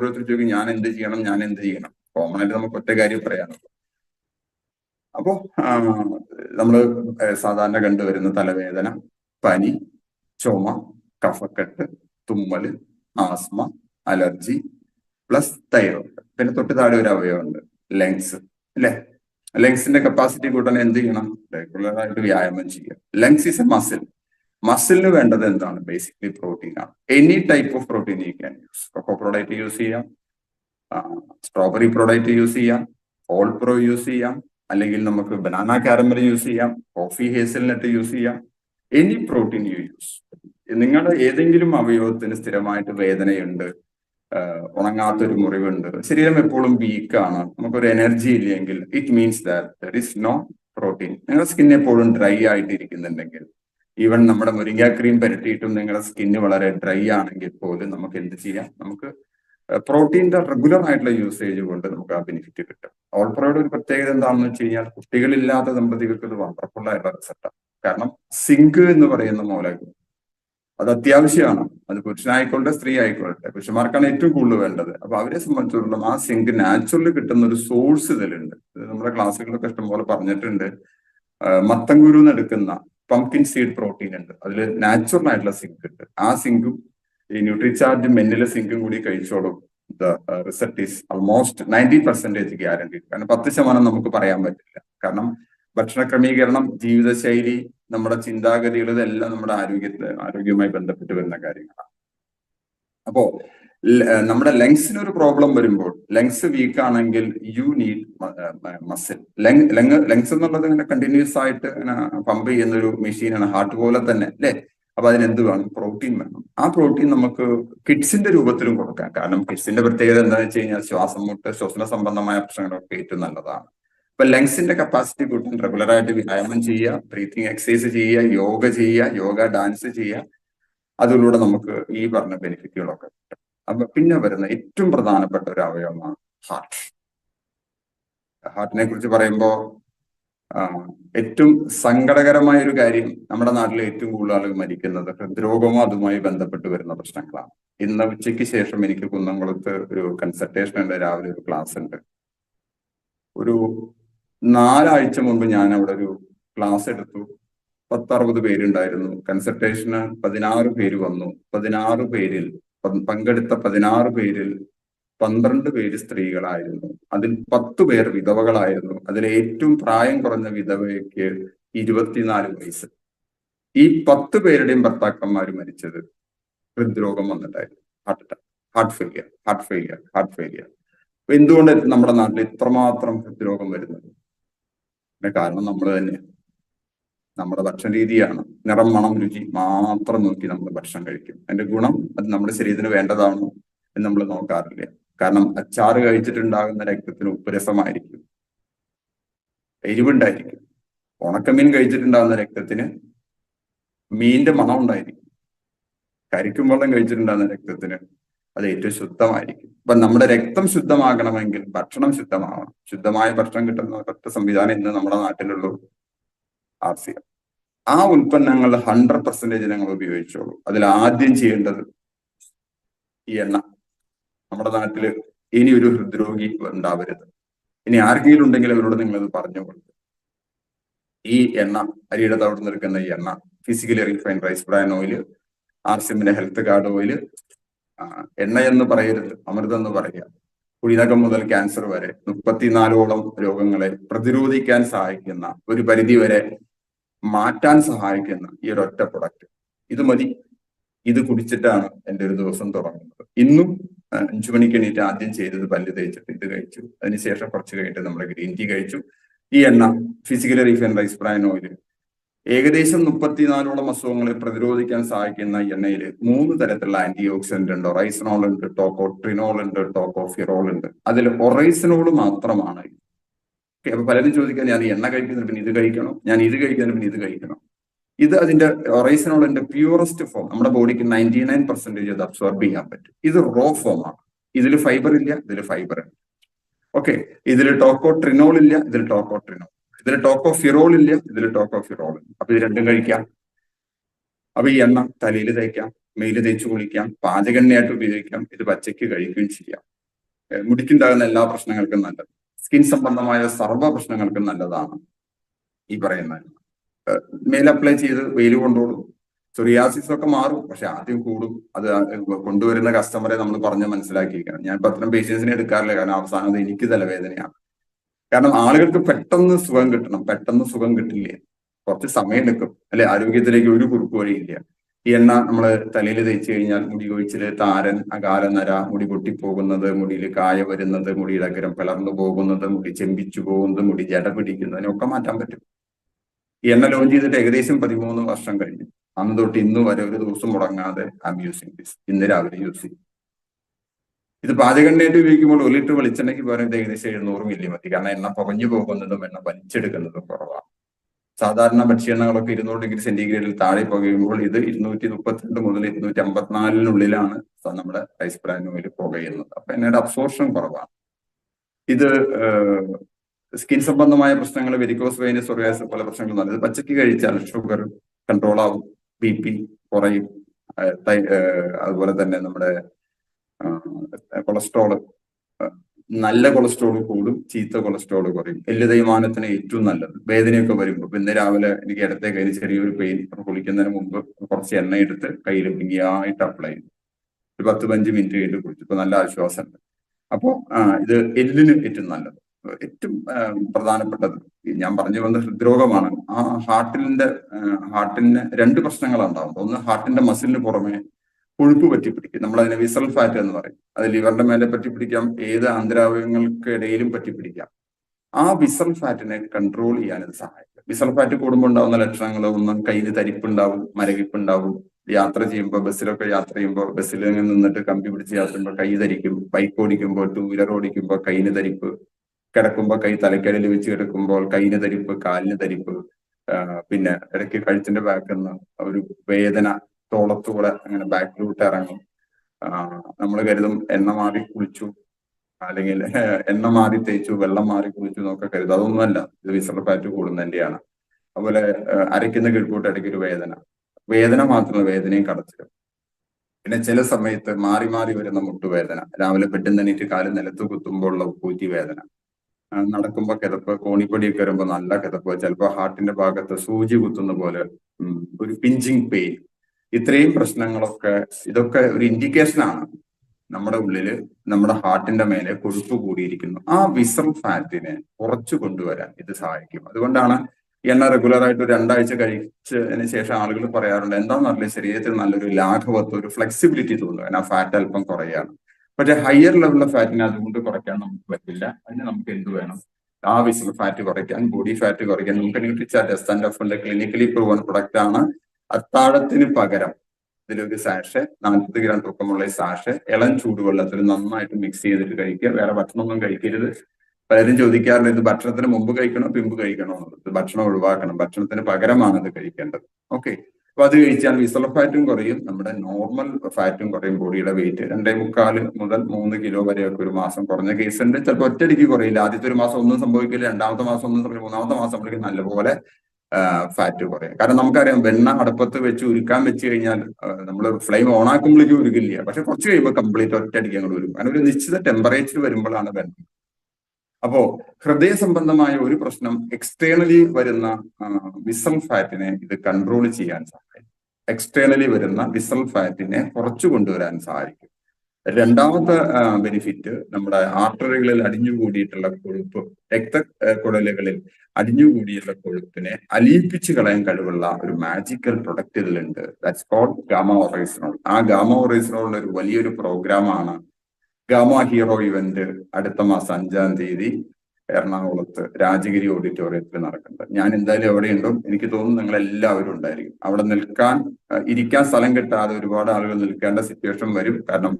ഓരോരുത്തർ ചോദിക്കും ഞാൻ എന്ത് ചെയ്യണം ഞാൻ എന്ത് ചെയ്യണം. കോമൺ ആയിട്ട് നമുക്ക് ഒറ്റ കാര്യം പറയാനുള്ളൂ അപ്പോ നമ്മൾ സാധാരണ കണ്ടുവരുന്ന തലവേദന പനി ചുമ കഫക്കെട്ട് തുമ്മൽ ആസ്മ അലർജി പ്ലസ് തൈറോയ്ഡ്. പിന്നെ തൊട്ട് താഴെ ഒരു അവയവമുണ്ട് ലങ്സ്. അല്ലെ? ലങ്സിന്റെ കപ്പാസിറ്റി കൂട്ടാൻ എന്ത് ചെയ്യണം? റെഗുലർ ആയിട്ട് വ്യായാമം ചെയ്യുക. Lungs is a muscle. മസിലിന് വേണ്ടത് എന്താണ്? ബേസിക്കലി പ്രോട്ടീൻ ആണ്. Any type of protein you can use cocoa product use ചെയ്യാം. സ്ട്രോബെറി പ്രോഡക്റ്റ് യൂസ് ചെയ്യാം. ഓൾ പ്രോ യൂസ് ചെയ്യാം. അല്ലെങ്കിൽ നമുക്ക് ബനാന കാരമൽ യൂസ് ചെയ്യാം. കോഫി ഹേസൽനട്ട് യൂസ് ചെയ്യാം. എനി പ്രോട്ടീൻ യു യൂസ് നിങ്ങളുടെ ഏതെങ്കിലും അവയവത്തിന് സ്ഥിരമായിട്ട് വേദനയുണ്ട് ഉണങ്ങാത്തൊരു മുറിവുണ്ട് ശരീരം എപ്പോഴും വീക്കാണ് നമുക്കൊരു എനർജി ഇല്ലെങ്കിൽ it means that there is no protein നിങ്ങളുടെ സ്കിൻ എപ്പോഴും ഡ്രൈ ആയിട്ട് ഇരിക്കുന്നുണ്ടെങ്കിൽ ഈവൻ നമ്മുടെ മുരിങ്ങ ക്രീം പരട്ടിയിട്ടും നിങ്ങളുടെ സ്കിന്ന് വളരെ ഡ്രൈ ആണെങ്കിൽ പോലും നമുക്ക് എന്ത് ചെയ്യാം? നമുക്ക് പ്രോട്ടീന്റെ റെഗുലർ ആയിട്ടുള്ള യൂസേജ് കൊണ്ട് നമുക്ക് ആ ബെനിഫിറ്റ് കിട്ടും. ഓൾപ്രോയുടെ ഒരു പ്രത്യേകത എന്താണെന്ന് വെച്ച് കഴിഞ്ഞാൽ കുട്ടികളില്ലാത്ത ദമ്പതികൾക്ക് ഇത് വണ്ടർഫുൾ ആയിട്ടുള്ള റിസൾട്ടാണ് കാരണം സിങ്ക് എന്ന് പറയുന്ന മൂലകം അത് അത്യാവശ്യമാണ്. അത് പുരുഷനായിക്കോട്ടെ സ്ത്രീ ആയിക്കോട്ടെ പുരുഷന്മാർക്കാണ് ഏറ്റവും കൂടുതൽ വേണ്ടത്. അപ്പൊ അവരെ സംബന്ധിച്ചിടത്തോളം ആ സിങ്ക് നാച്ചുറലി കിട്ടുന്ന ഒരു സോഴ്സ് ഇതിലുണ്ട്. നമ്മുടെ ക്ലാസ്സുകളൊക്കെ ഇഷ്ടംപോലെ പറഞ്ഞിട്ടുണ്ട്. മത്തങ്കുരുന്ന് എടുക്കുന്ന പംകിൻ സീഡ് പ്രോട്ടീൻ ഉണ്ട്. അതിൽ നാച്ചുറൽ ആയിട്ടുള്ള സിങ്ക് ഉണ്ട്. ആ സിങ്കും ഈ ന്യൂട്രിചാർജ് മെന്നിലെ സിങ്കും കൂടി കഴിച്ചോളും. The result is almost ninety percentage guarantee കാരണം പത്ത് ശതമാനം നമുക്ക് പറയാൻ പറ്റില്ല. കാരണം ഭക്ഷണ ക്രമീകരണം ജീവിതശൈലി നമ്മുടെ ചിന്താഗതികൾ ഇതെല്ലാം നമ്മുടെ ആരോഗ്യത്തെ ആരോഗ്യവുമായി ബന്ധപ്പെട്ട് വരുന്ന കാര്യങ്ങളാണ്. അപ്പോ നമ്മുടെ ലങ്സിന് ഒരു പ്രോബ്ലം വരുമ്പോൾ ലങ്സ് വീക്ക് ആണെങ്കിൽ you need muscle. Lung lung lungs എന്നുള്ളത് ഇങ്ങനെ കണ്ടിന്യൂസ് ആയിട്ട് ഇങ്ങനെ പമ്പ് ചെയ്യുന്ന ഒരു മെഷീനാണ് ഹാർട്ട് പോലെ തന്നെ അല്ലെ? അപ്പൊ അതിനെന്ത് വേണം? പ്രോട്ടീൻ വേണം. ആ പ്രോട്ടീൻ നമുക്ക് കിഡ്സിന്റെ രൂപത്തിലും കൊടുക്കാം. കാരണം കിഡ്സിന്റെ പ്രത്യേകത എന്താണെന്ന് വെച്ച് കഴിഞ്ഞാൽ ശ്വാസം മുട്ട് ശ്വസന സംബന്ധമായ പ്രശ്നങ്ങളൊക്കെ ഏറ്റവും നല്ലതാണ്. ഇപ്പൊ ലങ്സിന്റെ കപ്പാസിറ്റി കൂട്ടാൻ റെഗുലർ ആയിട്ട് വ്യായാമം ചെയ്യുക ബ്രീത്തിങ് എക്സസൈസ് ചെയ്യുക യോഗ ചെയ്യുക യോഗ ഡാൻസ് ചെയ്യുക. അതിലൂടെ നമുക്ക് ഈ പറഞ്ഞ ബെനിഫിറ്റുകളൊക്കെ കിട്ടും. അപ്പൊ പിന്നെ വരുന്ന ഏറ്റവും പ്രധാനപ്പെട്ട ഒരു അവയവമാണ് ഹാർട്ട് ഹാർട്ടിനെ കുറിച്ച് പറയുമ്പോൾ ഏറ്റവും സങ്കടകരമായ ഒരു കാര്യം നമ്മുടെ നാട്ടിലെ ഏറ്റവും കൂടുതൽ ആളുകൾ മരിക്കുന്നത് ഹൃദ്രോഗമോ അതുമായി ബന്ധപ്പെട്ട് വരുന്ന പ്രശ്നങ്ങളാണ്. ഇന്ന് ഉച്ചയ്ക്ക് ശേഷം എനിക്ക് കുന്നംകുളത്ത് ഒരു കൺസൾട്ടേഷൻ ഉണ്ട്. രാവിലെ ഒരു ക്ലാസ് ഉണ്ട്. ഒരു നാലാഴ്ച മുമ്പ് ഞാൻ അവിടെ ഒരു ക്ലാസ് എടുത്തു. പത്തറുപത് പേരുണ്ടായിരുന്നു. കൺസൾട്ടേഷന് പതിനാറ് പേര് വന്നു. പതിനാറ് പേരിൽ പങ്കെടുത്ത പതിനാറ് പേരിൽ പന്ത്രണ്ട് പേര് സ്ത്രീകളായിരുന്നു. അതിൽ പത്തു പേർ വിധവകളായിരുന്നു. അതിൽ ഏറ്റവും പ്രായം കുറഞ്ഞ വിധവയ്ക്ക് ഇരുപത്തിനാല് വയസ്സ്. ഈ പത്ത് പേരുടെയും ഭർത്താക്കന്മാർ മരിച്ചത് ഹൃദ്രോഗം വന്നിട്ടായിരുന്നു. Heart attack heart failure heart failure heart failure. എന്തുകൊണ്ട് നമ്മുടെ നാട്ടിൽ ഇത്രമാത്രം ഹൃദ്രോഗം വരുന്നത്? കാരണം നമ്മൾ തന്നെ നമ്മുടെ ഭക്ഷണ രീതിയാണ്. നിറം മണം രുചി മാത്രം നോക്കി നമ്മൾ ഭക്ഷണം കഴിക്കും. അതിന്റെ ഗുണം അത് നമ്മുടെ ശരീരത്തിന് വേണ്ടതാണോ എന്ന് നമ്മൾ നോക്കാറില്ല. കാരണം അച്ചാറ് കഴിച്ചിട്ടുണ്ടാകുന്ന രക്തത്തിന് ഉപ്പുരസമായിരിക്കും എരിവുണ്ടായിരിക്കും. ഉണക്കമീൻ കഴിച്ചിട്ടുണ്ടാകുന്ന രക്തത്തിന് മീനിന്റെ മണം ഉണ്ടായിരിക്കും. കരിക്കും വെള്ളം കഴിച്ചിട്ടുണ്ടാകുന്ന രക്തത്തിന് അത് ഏറ്റവും ശുദ്ധമായിരിക്കും. അപ്പൊ നമ്മുടെ രക്തം ശുദ്ധമാകണമെങ്കിൽ ഭക്ഷണം ശുദ്ധമാവണം. ശുദ്ധമായ ഭക്ഷണം കിട്ടുന്ന ഒറ്റ സംവിധാനം ഇന്ന് നമ്മുടെ നാട്ടിലുള്ളൂ. ആർ. ആ ഉൽപ്പന്നങ്ങൾ ഹൺഡ്രഡ് പെർസെന്റേജ് ഞങ്ങൾ ഉപയോഗിച്ചോളൂ. അതിൽ ആദ്യം ചെയ്യേണ്ടത് ഈ എണ്ണ. നമ്മുടെ നാട്ടിൽ ഇനി ഒരു ഹൃദ്രോഗി ഉണ്ടാവരുത്. ഇനി ആർക്കെങ്കിലും ഉണ്ടെങ്കിൽ അവരോട് നിങ്ങൾ അത് പറഞ്ഞു കൊടുക്കും. ഈ എണ്ണ അരിയുടെ തവിട്ട് നിൽക്കുന്ന ഈ എണ്ണ physically refined rice bran oil ആർസിമിന്റെ health card oil എണ്ണ എന്ന് പറയരുത് അമൃതം എന്ന് പറയുക. കുഴിനകം മുതൽ ക്യാൻസർ വരെ മുപ്പത്തിനാലോളം രോഗങ്ങളെ പ്രതിരോധിക്കാൻ സഹായിക്കുന്ന ഒരു പരിധി വരെ മാറ്റാൻ സഹായിക്കുന്ന ഈ ഒരു ഒറ്റ പ്രൊഡക്റ്റ് ഇത് മതി. ഇത് കുടിച്ചിട്ടാണ് എന്റെ ഒരു ദിവസം തുടങ്ങുന്നത്. ഇന്നും അഞ്ചു മണിക്ക് എണീറ്റ് ആദ്യം ചെയ്തത് പല്ല് തേച്ചിട്ട് ഇത് കഴിച്ചു. അതിനുശേഷം കുറച്ച് കഴിഞ്ഞിട്ട് നമ്മൾ ഗ്രീൻ ടീ കഴിച്ചു. ഈ എണ്ണ physically refine rice bran oil ഏകദേശം മുപ്പത്തിനാലോളം അസുഖങ്ങളെ പ്രതിരോധിക്കാൻ സഹായിക്കുന്ന എണ്ണയിൽ മൂന്ന് തരത്തിലുള്ള ആന്റി ഓക്സിഡന്റ് ഉണ്ട്. ഒറൈസനോൾ ഉണ്ട് ടോക്കോട്രിനോൾ ഉണ്ട് ടോക്കോഫിറോൾ ഉണ്ട്. അതിൽ ഒറൈസനോൾ മാത്രമാണ് അപ്പൊ പലരും ചോദിക്കാൻ ഞാൻ എണ്ണ കഴിക്കുന്നതിന് പിന്നെ ഇത് കഴിക്കണം? ഞാൻ ഇത് കഴിക്കുന്നതിന് പിന്നെ ഇത് കഴിക്കണം? ഇത് അതിന്റെ ഒറൈസനോളിന്റെ പ്യൂറസ്റ്റ് ഫോം നമ്മുടെ ബോഡിക്ക് നയന്റി നയൻ പെർസെന്റേജ് അത് അബ്സോർബ് ചെയ്യാൻ പറ്റും. ഇത് റോ ഫോം ആണ്. ഇതിൽ ഫൈബർ ഇല്ല ഇതിൽ ഫൈബർ ഉണ്ട് ഓക്കെ ഇതിൽ ടോക്കോ ട്രിനോൾ ഇല്ല ഇതിൽ ടോക്കോ ട്രിനോൾ ഇതിൽ ടോക്കോ ഫിറോൾ ഇല്ല ഇതിൽ ടോക്കോ ഫിറോൾ ഇല്ല. അപ്പൊ ഇത് രണ്ടും കഴിക്കാം. അപ്പൊ ഈ എണ്ണ തലയിൽ തേക്കാം മെയിൽ തേച്ച് കുളിക്കാം പാചകണ്ണയായിട്ട് ഉപയോഗിക്കാം ഇത് പച്ചയ്ക്ക് കഴിക്കുകയും ചെയ്യാം. മുടിക്കുണ്ടാകുന്ന എല്ലാ പ്രശ്നങ്ങൾക്കും നല്ലത്. സ്കിൻ സംബന്ധമായ സർവ പ്രശ്നങ്ങൾക്കും നല്ലതാണ്. ഈ പറയുന്ന മേൽ അപ്ലൈ ചെയ്ത് വെയിൽ കൊണ്ടോളൂ സൊറിയാസിസ് ഒക്കെ മാറും പക്ഷെ ആദ്യം കൂടും. അത് കൊണ്ടുവരുന്ന കസ്റ്റമറെ നമ്മൾ പറഞ്ഞ് മനസ്സിലാക്കിയിരിക്കണം. ഞാൻ ഇപ്പൊ അത്തരം പേഷ്യൻസിനെ എടുക്കാറില്ല കാരണം അവസാനം എനിക്ക് തലവേദനയാണ്. കാരണം ആളുകൾക്ക് പെട്ടെന്ന് സുഖം കിട്ടണം. പെട്ടെന്ന് സുഖം കിട്ടില്ല? കുറച്ച് സമയം എടുക്കും. അല്ലെ ആരോഗ്യത്തിലേക്ക് ഒരു കുറുക്കു വഴിയില്ല ഈ എണ്ണ നമ്മൾ തലയിൽ തേച്ച് കഴിഞ്ഞാൽ മുടി കൊഴിച്ചിൽ താരൻ അകാല നര മുടി പൊട്ടിപ്പോകുന്നത് മുടിയിൽ കായ വരുന്നത് മുടിയുടെ അഗ്രം പിളർന്നു പോകുന്നത് മുടി ചെമ്പിച്ചു പോകുന്നത് മുടി ജട പിടിക്കുന്നതിനൊക്കെ മാറ്റാൻ പറ്റും. ഈ എണ്ണ ലോഞ്ച് ചെയ്തിട്ട് ഏകദേശം പതിമൂന്ന് വർഷം കഴിഞ്ഞു. അന്ന് തൊട്ട് ഇന്ന് വരെ ഒരു ദിവസം മുടങ്ങാതെ ഐ എം യൂസിങ് ദിസ് ഇന്ന് രാവിലെ യൂസ് ചെയ്യും. ഇത് പാചകണ്ണേറ്റ് ഉപയോഗിക്കുമ്പോൾ ഒരു ലിറ്റർ വെളിച്ചെണ്ണയ്ക്ക് പകരം ഇത് ഏകദേശം എഴുന്നൂറ് മില്ലി മതി കാരണം എണ്ണ പുകഞ്ഞു പോകുന്നതും എണ്ണ വലിച്ചെടുക്കുന്നതും കുറവാണ്. സാധാരണ ഭക്ഷ്യണകളൊക്കെ ഇരുന്നൂറ് ഡിഗ്രി സെന്റിഗ്രേഡിൽ താഴെ പുകയുമ്പോൾ ഇത് ഇരുന്നൂറ്റി മുപ്പത്തിരണ്ട് മുതൽ ഇരുന്നൂറ്റി അമ്പത്തിനാലിനുള്ളിലാണ് നമ്മുടെ റൈസ് ബ്രാൻ ഓയിൽ പുകയുന്നത്. അപ്പൊ എന്നയുടെ അബ്സോർഷൻ കുറവാണ്. ഇത് സ്കിൻ സംബന്ധമായ പ്രശ്നങ്ങൾ വെരിക്കോസ് വെയിന് സൊറിയാസ് പോലെ പ്രശ്നങ്ങൾ നല്ലത് പച്ചക്ക് കഴിച്ചാൽ ഷുഗർ കൺട്രോൾ ആവും ബി പി കുറയും അതുപോലെ തന്നെ നമ്മുടെ കൊളസ്ട്രോൾ നല്ല കൊളസ്ട്രോൾ കൂടും ചീത്ത കൊളസ്ട്രോൾ കുറയും. എല്ല് തേയ്മാനത്തിന് ഏറ്റവും നല്ലത്. വേദനയൊക്കെ വരുമ്പോൾ ഇന്ന് രാവിലെ എനിക്ക് ഇടത്തെ കയ്യിൽ ചെറിയൊരു പെയിൻ കുളിക്കുന്നതിന് മുമ്പ് കുറച്ച് എണ്ണ എടുത്ത് കയ്യിൽ ഭംഗിയായിട്ട് അപ്ലൈ ചെയ്തു. ഒരു പത്ത് പഞ്ച് മിനിറ്റ് കഴിഞ്ഞ് കുളിച്ചു. ഇപ്പൊ നല്ല ആശ്വാസമുണ്ട്. അപ്പോ ഇത് എല്ലിന് ഏറ്റവും നല്ലത്. ഏറ്റവും പ്രധാനപ്പെട്ടത്. ഞാൻ പറഞ്ഞു വന്ന ഹൃദ്രോഗമാണ്. ആ ഹാർട്ടിന്റെ ഹാർട്ടിന് രണ്ട് പ്രശ്നങ്ങളുണ്ടാവും ഒന്ന് ഹാർട്ടിന്റെ മസിലിന് പുറമെ കൊഴുപ്പ് പറ്റി പിടിക്കും. നമ്മൾ അതിനെ വിസൽ ഫാറ്റ് എന്ന് പറയും. അത് ലിവറിന്റെ മേലെ പറ്റി പിടിക്കാം ഏത് ആന്തരാവയവങ്ങൾക്കിടയിലും പറ്റി പിടിക്കാം. ആ വിസൽ ഫാറ്റിനെ കൺട്രോൾ ചെയ്യാൻ ഇത് സഹായിക്കും. വിസൽ ഫാറ്റ് കൂടുമ്പോൾ ഉണ്ടാവുന്ന ലക്ഷണങ്ങൾ ഒന്ന് കയ്യിൽ തരിപ്പുണ്ടാവും മരവിപ്പുണ്ടാവും. യാത്ര ചെയ്യുമ്പോൾ ബസ്സിലൊക്കെ യാത്ര ചെയ്യുമ്പോൾ ബസ്സിൽ നിന്നിട്ട് കമ്പി പിടിച്ച് യാത്ര ചെയ്യുമ്പോൾ കൈ ധരിക്കും. ബൈക്ക് ഓടിക്കുമ്പോൾ ടൂ വീലർ ഓടിക്കുമ്പോൾ കൈയിന് തരിപ്പ്. കിടക്കുമ്പോൾ കൈ തലക്കടയിൽ വെച്ച് കിടക്കുമ്പോൾ കൈയിന് തരിപ്പ് കാലിന് തരിപ്പ്. പിന്നെ ഇടയ്ക്ക് കഴുത്തിന്റെ ബാക്കിൽ നിന്ന് ഒരു വേദന തോളത്തൂടെ അങ്ങനെ ബാക്കിലോട്ട് ഇറങ്ങും. നമ്മൾ കരുതും എണ്ണ മാറി കുളിച്ചു. അല്ലെങ്കിൽ എണ്ണ മാറി തേച്ചു വെള്ളം മാറി കുളിച്ചു എന്നൊക്കെ കരുതും. അതൊന്നുമല്ല ഇത് വിസർ പാറ്റ് കൂടുന്നതിന്റെയാണ്. അതുപോലെ അരയ്ക്കുന്ന കിഴക്കൂട്ട് ഇടയ്ക്ക് ഒരു വേദന. വേദന മാത്രമല്ല വേദനയും കടച്ചിലും പിന്നെ ചില സമയത്ത് മാറി മാറി വരുന്ന മുട്ടുവേദന. രാവിലെ പെട്ടെന്ന് എണീറ്റ് കാൽ നിലത്ത് കുത്തുമ്പോൾ ഉള്ള കൂറ്റി വേദന. നടക്കുമ്പോൾ കിതപ്പ് കോണിപ്പടിയൊക്കെ വരുമ്പോൾ നല്ല കിതപ്പ്. ചിലപ്പോൾ ഹാർട്ടിന്റെ ഭാഗത്ത് സൂചി കുത്തുന്ന പോലെ ഒരു പിഞ്ചിങ് പെയിൻ. ഇത്രയും പ്രശ്നങ്ങളൊക്കെ ഇതൊക്കെ ഒരു ഇൻഡിക്കേഷൻ ആണ്. നമ്മുടെ ഉള്ളിൽ നമ്മുടെ ഹാർട്ടിന്റെ മേലെ കൊഴുപ്പ് കൂടിയിരിക്കുന്നു. ആ വിസം ഫാറ്റിനെ കുറച്ചു കൊണ്ടുവരാൻ ഇത് സഹായിക്കും. അതുകൊണ്ടാണ് എണ്ണ റെഗുലർ ആയിട്ട് രണ്ടാഴ്ച കഴിച്ചതിന് ശേഷം ആളുകൾ പറയാറുണ്ട് എന്താണെന്ന് അറിയില്ല ശരീരത്തിൽ നല്ലൊരു ലാഘവത്വം ഒരു ഫ്ലെക്സിബിലിറ്റി തോന്നുന്നു ആ ഫാറ്റ് അല്പം കുറയാണ് പക്ഷെ ഹയർ ലെവലിലെ ഫാറ്റിനെ അതുകൊണ്ട് കുറയ്ക്കാൻ നമുക്ക് പറ്റില്ല. അതിന് നമുക്ക് എന്ത് വേണം? ആ വിസം ഫാറ്റ് കുറയ്ക്കാൻ ബോഡി ഫാറ്റ് കുറയ്ക്കാൻ. നമുക്ക് ന്യൂട്രിച്ച test and clinically proven product ആണ് അത്താഴത്തിന് പകരം ഇതിലൊരു സാഷ് നാൽപ്പത് ഗ്രാം തൂക്കമുള്ള ഈ സാഷ് ഇളം ചൂടുവെള്ളത്തിൽ നന്നായിട്ട് മിക്സ് ചെയ്തിട്ട് കഴിക്കുക. വേറെ ഭക്ഷണമൊന്നും കഴിക്കരുത്. പലരും ചോദിക്കാറുണ്ട് ഇത് ഭക്ഷണത്തിന് മുമ്പ് കഴിക്കണോ പിമ്പ് കഴിക്കണോ? എന്നുള്ളത്. ഭക്ഷണം ഒഴിവാക്കണം. ഭക്ഷണത്തിന് പകരമാണ് ഇത് കഴിക്കേണ്ടത്. ഓക്കെ അപ്പൊ അത് കഴിച്ചാൽ വിസൽ ഫാറ്റും കുറയും. നമ്മുടെ നോർമൽ ഫാറ്റും കുറയും ബോഡിയുടെ വെയിറ്റ് രണ്ടേ മുക്കാൽ മുതൽ മൂന്ന് കിലോ വരെയൊക്കെ ഒരു മാസം കുറഞ്ഞ കേസ് ഉണ്ട്. ചിലപ്പോൾ ഒറ്റയടിക്ക് കുറയില്ല. ആദ്യത്തെ ഒരു മാസം ഒന്നും സംഭവിക്കില്ല. രണ്ടാമത്തെ മാസം ഒന്നും സംഭവിക്കില്ല. മൂന്നാമത്തെ മാസം നല്ലപോലെ ഫാറ്റ് കുറയും. കാരണം നമുക്കറിയാം വെണ്ണ അടുപ്പത്ത് വെച്ച് ഉരുക്കാൻ വെച്ച് കഴിഞ്ഞാൽ നമ്മൾ ഫ്ലെയിം ഓൺ ആക്കുമ്പോഴേക്കും ഉരുക്കില്ല പക്ഷെ കുറച്ച് കഴിയുമ്പോൾ കംപ്ലീറ്റ് ഒറ്റയടിക്ക് അങ്ങോട്ട് വരും കാരണം ഒരു നിശ്ചിത ടെമ്പറേച്ചർ വരുമ്പോഴാണ് വെണ്ണ. അപ്പോ ഹൃദയ സംബന്ധമായ ഒരു പ്രശ്നം എക്സ്റ്റേണലി വരുന്ന വിസൽ ഫാറ്റിനെ ഇത് കൺട്രോൾ ചെയ്യാൻ സഹായിക്കും. എക്സ്റ്റേണലി വരുന്ന വിസൽ ഫാറ്റിനെ കുറച്ചു കൊണ്ടുവരാൻ സഹായിക്കും. രണ്ടാമത്തെ ബെനിഫിറ്റ് നമ്മുടെ ആർട്ടറികളിൽ അടിഞ്ഞു അടിഞ്ഞുകൂടിയിട്ടുള്ള കൊഴുപ്പ് രക്തക്കുഴലുകളിൽ അടിഞ്ഞുകൂടിയുള്ള കൊഴുപ്പിനെ അലിയിപ്പിച്ച് കളയാൻ കഴിവുള്ള ഒരു മാജിക്കൽ പ്രൊഡക്റ്റ് ഇതിലുണ്ട്. ദാറ്റ്സ് കോൾഡ് ഗാമ ഒറൈസിനോൾ ആ ഗാമ ഒറൈസിനോളിന്റെ ഒരു വലിയൊരു പ്രോഗ്രാമാണ് ഗാമ ഹീറോ ഇവന്റ് അടുത്ത മാസം അഞ്ചാം തീയതി എറണാകുളത്ത് രാജഗിരി ഓഡിറ്റോറിയത്തിൽ നടക്കുന്നത്. ഞാൻ എന്തായാലും എവിടെയുണ്ടോ എനിക്ക് തോന്നുന്നു നിങ്ങൾ എല്ലാവരും ഉണ്ടായിരിക്കും. അവിടെ നിൽക്കാൻ ഇരിക്കാൻ സ്ഥലം കിട്ടാതെ ഒരുപാട് ആളുകൾ നിൽക്കേണ്ട സിറ്റുവേഷൻ വരും. കാരണം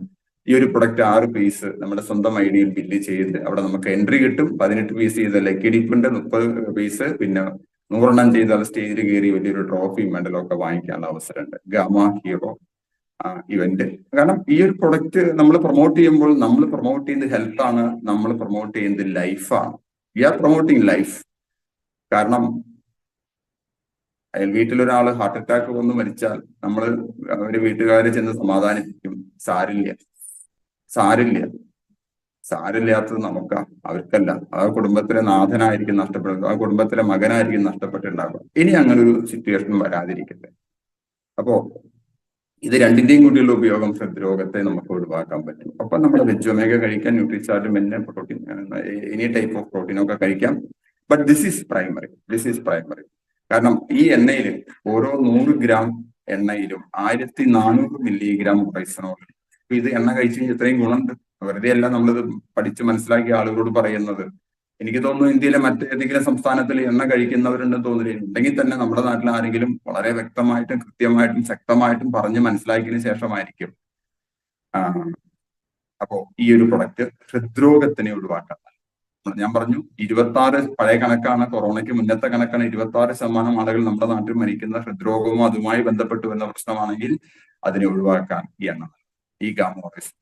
ഈ ഒരു പ്രൊഡക്റ്റ് ആറ് പീസ് നമ്മുടെ സ്വന്തം ഐഡിയിൽ ബില്ല് ചെയ്ത് അവിടെ നമുക്ക് എൻട്രി കിട്ടും. പതിനെട്ട് പീസ് ചെയ്ത ലക്കിടിപ്പുണ്ട് മുപ്പത് പീസ് പിന്നെ നൂറെണ്ണം ചെയ്താൽ സ്റ്റേജിൽ കയറി വലിയൊരു ട്രോഫി മെഡലും ഒക്കെ വാങ്ങിക്കാനുള്ള അവസരമുണ്ട്. ഗാമ ഹീറോ ഇവന്റ് കാരണം ഈ ഒരു പ്രൊഡക്റ്റ് നമ്മൾ പ്രൊമോട്ട് ചെയ്യുമ്പോൾ നമ്മൾ പ്രൊമോട്ട് ചെയ്യുന്നത് ഹെൽത്ത് ആണ് നമ്മൾ പ്രൊമോട്ട് ചെയ്യുന്നത് ലൈഫാണ് വി ആർ പ്രൊമോട്ടിങ് ലൈഫ് കാരണം അയൽ വീട്ടിലൊരാൾ ഹാർട്ട് അറ്റാക്ക് വന്ന് മരിച്ചാൽ നമ്മൾ അവർ വീട്ടുകാരെ ചെന്ന് സമാധാനിപ്പിക്കും. സാരില്ല. സാരില്ല സാരില്ലാത്തത് നമുക്കാ അവർക്കല്ല. ആ കുടുംബത്തിലെ നാഥനായിരിക്കും നഷ്ടപ്പെടുന്നത്. ആ കുടുംബത്തിലെ മകനായിരിക്കും നഷ്ടപ്പെട്ടിട്ടുണ്ടാകുക ഇനി അങ്ങനെ ഒരു സിറ്റുവേഷൻ വരാതിരിക്കട്ടെ. അപ്പോ ഇത് രണ്ടിന്റെയും കൂടിയുള്ള ഉപയോഗം ഹൃദ്രോഗത്തെ നമുക്ക് ഒഴിവാക്കാൻ പറ്റും. അപ്പൊ നമ്മൾ വെജ് ഒമേഗ കഴിക്കാൻ ന്യൂട്രിച്ചാർട്ടും എന്നെ protein any type of protein ഒക്കെ കഴിക്കാം. But this is primary this is primary കാരണം ഈ എണ്ണയിൽ ഓരോ നൂറ് ഗ്രാം എണ്ണയിലും ആയിരത്തി നാനൂറ് മില്ലിഗ്രാം അപ്പൊ ഇത് എണ്ണ കഴിച്ചു ഇത്രയും ഗുണമുണ്ട്. വെറുതെ അല്ല നമ്മളിത് പഠിച്ച് മനസ്സിലാക്കിയ ആളുകളോട് പറയുന്നത്. എനിക്ക് തോന്നുന്നു ഇന്ത്യയിലെ മറ്റേതെങ്കിലും സംസ്ഥാനത്തിൽ എണ്ണ കഴിക്കുന്നവരുണ്ടെന്ന് തോന്നുന്നില്ല? ഉണ്ടെങ്കിൽ തന്നെ നമ്മുടെ നാട്ടിൽ ആരെങ്കിലും വളരെ വ്യക്തമായിട്ടും കൃത്യമായിട്ടും ശക്തമായിട്ടും പറഞ്ഞ് മനസ്സിലാക്കിയതിനു ശേഷമായിരിക്കും. അപ്പോ ഈ ഒരു പ്രൊഡക്റ്റ് ഹൃദ്രോഗത്തിനെ ഒഴിവാക്കാൻ. ഞാൻ പറഞ്ഞു ഇരുപത്തി ആറ് പഴയ കണക്കാണ് കൊറോണയ്ക്ക് മുന്നത്തെ കണക്കാണ് ഇരുപത്തി ആറ് ശതമാനം ആളുകൾ നമ്മുടെ നാട്ടിൽ മരിക്കുന്ന ഹൃദ്രോഗവും അതുമായി ബന്ധപ്പെട്ടു എന്ന പ്രശ്നമാണെങ്കിൽ അതിനെ ഒഴിവാക്കാൻ ഈ എണ്ണ ഈ ഗാമോറിസ്.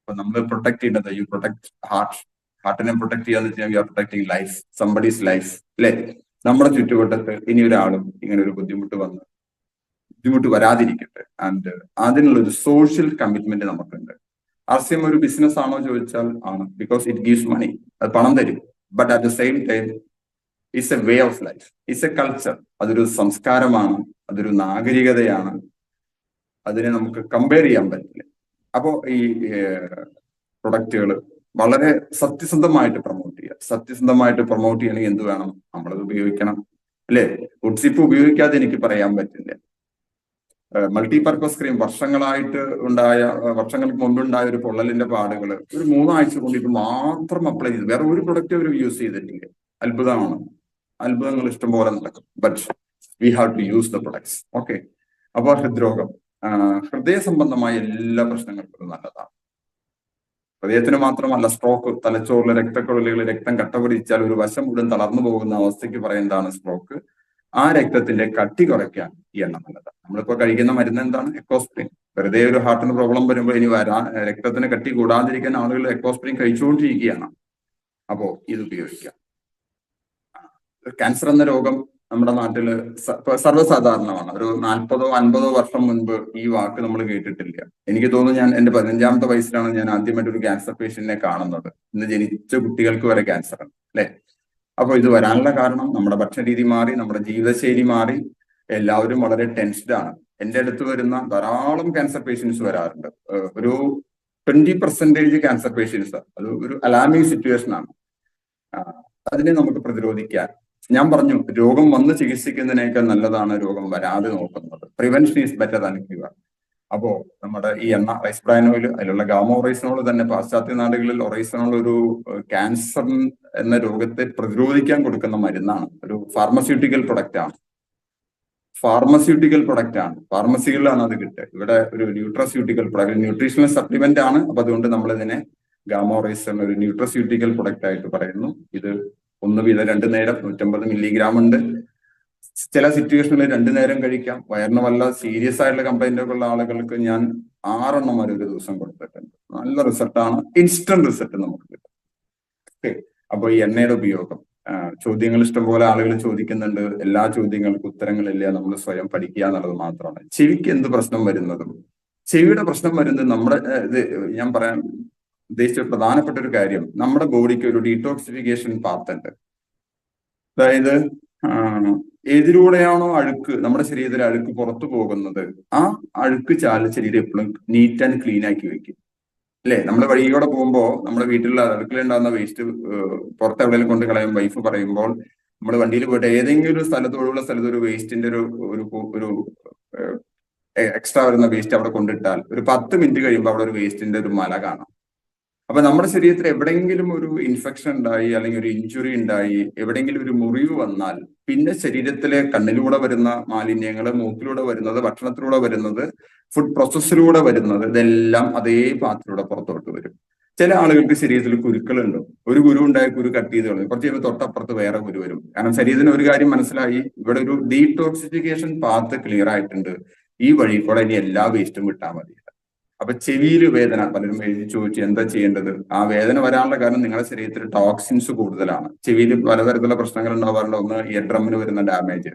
അപ്പൊ നമ്മൾ പ്രൊട്ടക്ട് ചെയ്യേണ്ടത് യു പ്രൊട്ടക്ട് ഹാർട്ട് ഹാർട്ടിനെ പ്രൊട്ടക്ട് ചെയ്യാന്ന് വെച്ചാൽ you are protecting life somebody's life അല്ലെ നമ്മുടെ ചുറ്റുവട്ടത്ത് ഇനി ഒരാളും ഇങ്ങനെ ഒരു ബുദ്ധിമുട്ട് വന്ന് ബുദ്ധിമുട്ട് വരാതിരിക്കട്ടെ. ആൻഡ് അതിനുള്ള ഒരു സോഷ്യൽ കമ്മിറ്റ്മെന്റ് നമുക്കുണ്ട്. ആർ സി എം ഒരു ബിസിനസ് ആണോ ചോദിച്ചാൽ ആണ്. ബിക്കോസ് ഇറ്റ് ഗീവ്സ് മണി അത് പണം തരും. But at the same time it's a way of life it's a culture അതൊരു സംസ്കാരമാണ്. അതൊരു നാഗരികതയാണ്. അതിനെ നമുക്ക് കമ്പയർ ചെയ്യാൻ പറ്റില്ല. അപ്പോ ഈ പ്രൊഡക്റ്റുകൾ വളരെ സത്യസന്ധമായിട്ട് പ്രൊമോട്ട് ചെയ്യുക. സത്യസന്ധമായിട്ട് പ്രൊമോട്ട് ചെയ്യണമെങ്കിൽ എന്ത് വേണം? നമ്മളത് ഉപയോഗിക്കണം. അല്ലേ? ഗുഡ്സിപ്പ് ഉപയോഗിക്കാതെ എനിക്ക് പറയാൻ പറ്റില്ല. മൾട്ടി പർപ്പസ് ക്രീം വർഷങ്ങളായിട്ട് ഉണ്ടായ വർഷങ്ങൾക്ക് മുമ്പുണ്ടായ ഒരു പൊള്ളലിന്റെ പാടുകൾ ഒരു മൂന്നാഴ്ച കൊണ്ട് ഇത് മാത്രം അപ്ലൈ ചെയ്ത് വേറെ ഒരു പ്രൊഡക്റ്റ് അവർ യൂസ് ചെയ്തിട്ടില്ല. അത്ഭുതമാണ്. അത്ഭുതങ്ങൾ ഇഷ്ടംപോലെ നടക്കും. But we have to use the products okay അപ്പോൾ ഹൃദ്രോഗം. ഹൃദയ സംബന്ധമായ എല്ലാ പ്രശ്നങ്ങൾക്കും നല്ലതാണ്. ഹൃദയത്തിന് മാത്രമല്ല സ്ട്രോക്ക് തലച്ചോറിലെ രക്തക്കൊഴലുകൾ രക്തം കട്ടപിടിച്ചാൽ ഒരു വശം മുഴുവൻ തളർന്നു പോകുന്ന അവസ്ഥയ്ക്ക് പറയുന്നതാണ് സ്ട്രോക്ക് ആ രക്തത്തിന്റെ കട്ടി കുറയ്ക്കാൻ ഈ എണ്ണ നല്ലതാണ്. നമ്മളിപ്പോ കഴിക്കുന്ന മരുന്ന് എന്താണ്? എക്കോസ്പ്രിൻ വെറുതെ ഒരു ഹാർട്ടിന് പ്രോബ്ലം വരുമ്പോൾ ഇനി വരാ രക്തത്തിന് കട്ടി കൂടാതിരിക്കാൻ ആളുകൾ എക്കോസ്പ്രിൻ കഴിച്ചുകൊണ്ടിരിക്കുകയാണ്. അപ്പോ ഇത് ഉപയോഗിക്കാം. ക്യാൻസർ എന്ന രോഗം നമ്മുടെ നാട്ടിൽ സർവസാധാരണമാണ്. ഒരു നാൽപ്പതോ അൻപതോ വർഷം മുൻപ് ഈ വാക്ക് നമ്മൾ കേട്ടിട്ടില്ല. എനിക്ക് തോന്നുന്നു ഞാൻ എന്റെ പതിനഞ്ചാമത്തെ വയസ്സിലാണ് ഞാൻ ആദ്യമായിട്ട് ഒരു ക്യാൻസർ പേഷ്യന്റിനെ കാണുന്നത്. ഇന്ന് ജനിച്ച കുട്ടികൾക്ക് വരെ ക്യാൻസർ ആണ് അല്ലെ? അപ്പൊ ഇത് വരാനുള്ള കാരണം നമ്മുടെ ഭക്ഷണ രീതി മാറി നമ്മുടെ ജീവിതശൈലി മാറി എല്ലാവരും വളരെ ടെൻസ്ഡ് ആണ്. എന്റെ അടുത്ത് വരുന്ന ധാരാളം ക്യാൻസർ പേഷ്യൻസ് വരാറുണ്ട്. ഒരു ട്വന്റി പെർസെന്റേജ് ക്യാൻസർ പേഷ്യൻസ് അത് ഒരു അലാമിങ് സിറ്റുവേഷൻ ആണ് അതിനെ നമുക്ക് പ്രതിരോധിക്കാൻ ഞാൻ പറഞ്ഞു രോഗം വന്ന് ചികിത്സിക്കുന്നതിനേക്കാൾ നല്ലതാണ് രോഗം വരാതെ നോക്കുന്നത്. Prevention is better than cure അപ്പോ നമ്മുടെ ഈ എണ്ണ റൈസ് ബ്രാൻ അതിലുള്ള ഗാമോ ഒറൈസനോൾ തന്നെ പാശ്ചാത്യ നാടുകളിൽ ഒറൈസനോൾ ഒരു ക്യാൻസർ എന്ന രോഗത്തെ പ്രതിരോധിക്കാൻ കൊടുക്കുന്ന മരുന്നാണ്. ഒരു ഫാർമസ്യൂട്ടിക്കൽ പ്രൊഡക്റ്റ് ആണ്. ഫാർമസ്യൂട്ടിക്കൽ പ്രൊഡക്റ്റ് ആണ്. ഫാർമസികളിലാണ് അത് കിട്ടുക. ഇവിടെ ഒരു ന്യൂട്രസ്യൂട്ടിക്കൽ പ്രൊഡക്റ്റ് ന്യൂട്രീഷണൽ സപ്ലിമെന്റ് ആണ്. അപ്പൊ അതുകൊണ്ട് നമ്മൾ ഇതിനെ ഗാമോറൈസ് എന്ന ഒരു ന്യൂട്രസ്യൂട്ടിക്കൽ പ്രൊഡക്റ്റ് ആയിട്ട് പറയുന്നു. ഇത് ഒന്ന് വീതം രണ്ടു നേരം നൂറ്റമ്പത് മില്ലിഗ്രാം ഉണ്ട്. ചില സിറ്റുവേഷനിൽ രണ്ടു നേരം കഴിക്കാം. വയറിന് വല്ല സീരിയസ് ആയിട്ടുള്ള കംപ്ലൈന്റ് ഒക്കെ ഉള്ള ആളുകൾക്ക് ഞാൻ ആറെണ്ണം വരെ ഒരു ദിവസം കൊടുത്തിട്ടുണ്ട്. നല്ല റിസൾട്ടാണ് ഇൻസ്റ്റന്റ് റിസൾട്ട് നമുക്ക് കിട്ടും. അപ്പൊ ഈ എണ്ണയുടെ ഉപയോഗം. ചോദ്യങ്ങൾ ഇഷ്ടംപോലെ ആളുകൾ ചോദിക്കുന്നുണ്ട്. എല്ലാ ചോദ്യങ്ങൾക്കും ഉത്തരങ്ങളില്ല. നമ്മൾ സ്വയം പഠിക്കുക എന്നുള്ളത് മാത്രമാണ്. ചെവിക്ക് എന്ത് പ്രശ്നം വരുന്നതും ചെവിയുടെ പ്രശ്നം വരുന്നത് നമ്മുടെ ഇത് ഞാൻ പറയാൻ ഉദ്ദേശിച്ച പ്രധാനപ്പെട്ട ഒരു കാര്യം നമ്മുടെ ബോഡിക്ക് ഒരു ഡീടോക്സിഫിക്കേഷൻ പാത്ത് ഉണ്ട്. അതായത് ഏതിലൂടെയാണോ അഴുക്ക് നമ്മുടെ ശരീരത്തിലെ അഴുക്ക് പുറത്തു പോകുന്നത് ആ അഴുക്ക് ചാല ശരീരം എപ്പോഴും നീറ്റ് ആൻഡ് ക്ലീൻ ആക്കി വെക്കും. അല്ലേ? നമ്മൾ വഴിയിലൂടെ പോകുമ്പോൾ നമ്മുടെ വീട്ടിലുള്ള അടുക്കളയുണ്ടാകുന്ന വേസ്റ്റ് പുറത്ത് എവിടെയും കൊണ്ട് കളയും. വൈഫ് പറയുമ്പോൾ നമ്മൾ വണ്ടിയിൽ പോയിട്ട് ഏതെങ്കിലും ഒരു സ്ഥലത്ത് ഒഴിവുള്ള സ്ഥലത്ത് ഒരു വേസ്റ്റിന്റെ ഒരു ഒരു ഒരു എക്സ്ട്രാ വരുന്ന വേസ്റ്റ് അവിടെ കൊണ്ടിട്ടാൽ ഒരു പത്ത് മിനിറ്റ് കഴിയുമ്പോൾ അവിടെ ഒരു വേസ്റ്റിന്റെ ഒരു മല കാണാം. അപ്പൊ നമ്മുടെ ശരീരത്തിൽ എവിടെയെങ്കിലും ഒരു ഇൻഫെക്ഷൻ ഉണ്ടായി അല്ലെങ്കിൽ ഒരു ഇഞ്ചുറി ഉണ്ടായി എവിടെയെങ്കിലും ഒരു മുറിവ് വന്നാൽ പിന്നെ ശരീരത്തിലെ കണ്ണിലൂടെ വരുന്ന മാലിന്യങ്ങൾ മൂക്കിലൂടെ വരുന്നത് ഭക്ഷണത്തിലൂടെ വരുന്നത് ഫുഡ് പ്രോസസ്സിലൂടെ വരുന്നത് ഇതെല്ലാം അതേ പാത്രത്തിലൂടെ പുറത്തോട്ട് വരും. ചില ആളുകൾക്ക് ശരീരത്തിൽ കുരുക്കളുണ്ട്. ഒരു ഗുരു ഉണ്ടായ കുരു കട്ട് ചെയ്ത് കളയും കുറച്ച് കഴിയുമ്പോൾ തൊട്ടപ്പുറത്ത് വേറെ കുരു വരും. കാരണം ശരീരത്തിന് ഒരു കാര്യം മനസ്സിലായി. ഇവിടെ ഒരു ഡീടോക്സിഫിക്കേഷൻ പാത്ത് ക്ലിയർ ആയിട്ടുണ്ട്. ഈ വഴി കൂടെ ഇനി എല്ലാ വേസ്റ്റും വിട്ടാൽ മതി. അപ്പൊ ചെവിയിൽ വേദന പലരും എഴുതി ചോദിച്ചു എന്താ ചെയ്യേണ്ടത്? ആ വേദന വരാനുള്ള കാരണം നിങ്ങളുടെ ശരീരത്തിൽ ടോക്സിൻസ് കൂടുതലാണ്. ചെവിയിൽ പലതരത്തിലുള്ള പ്രശ്നങ്ങൾ ഉണ്ടാവാറുണ്ട്. ഒന്ന് ഇയർ ഡ്രമ്മിന് വരുന്ന ഡാമേജ്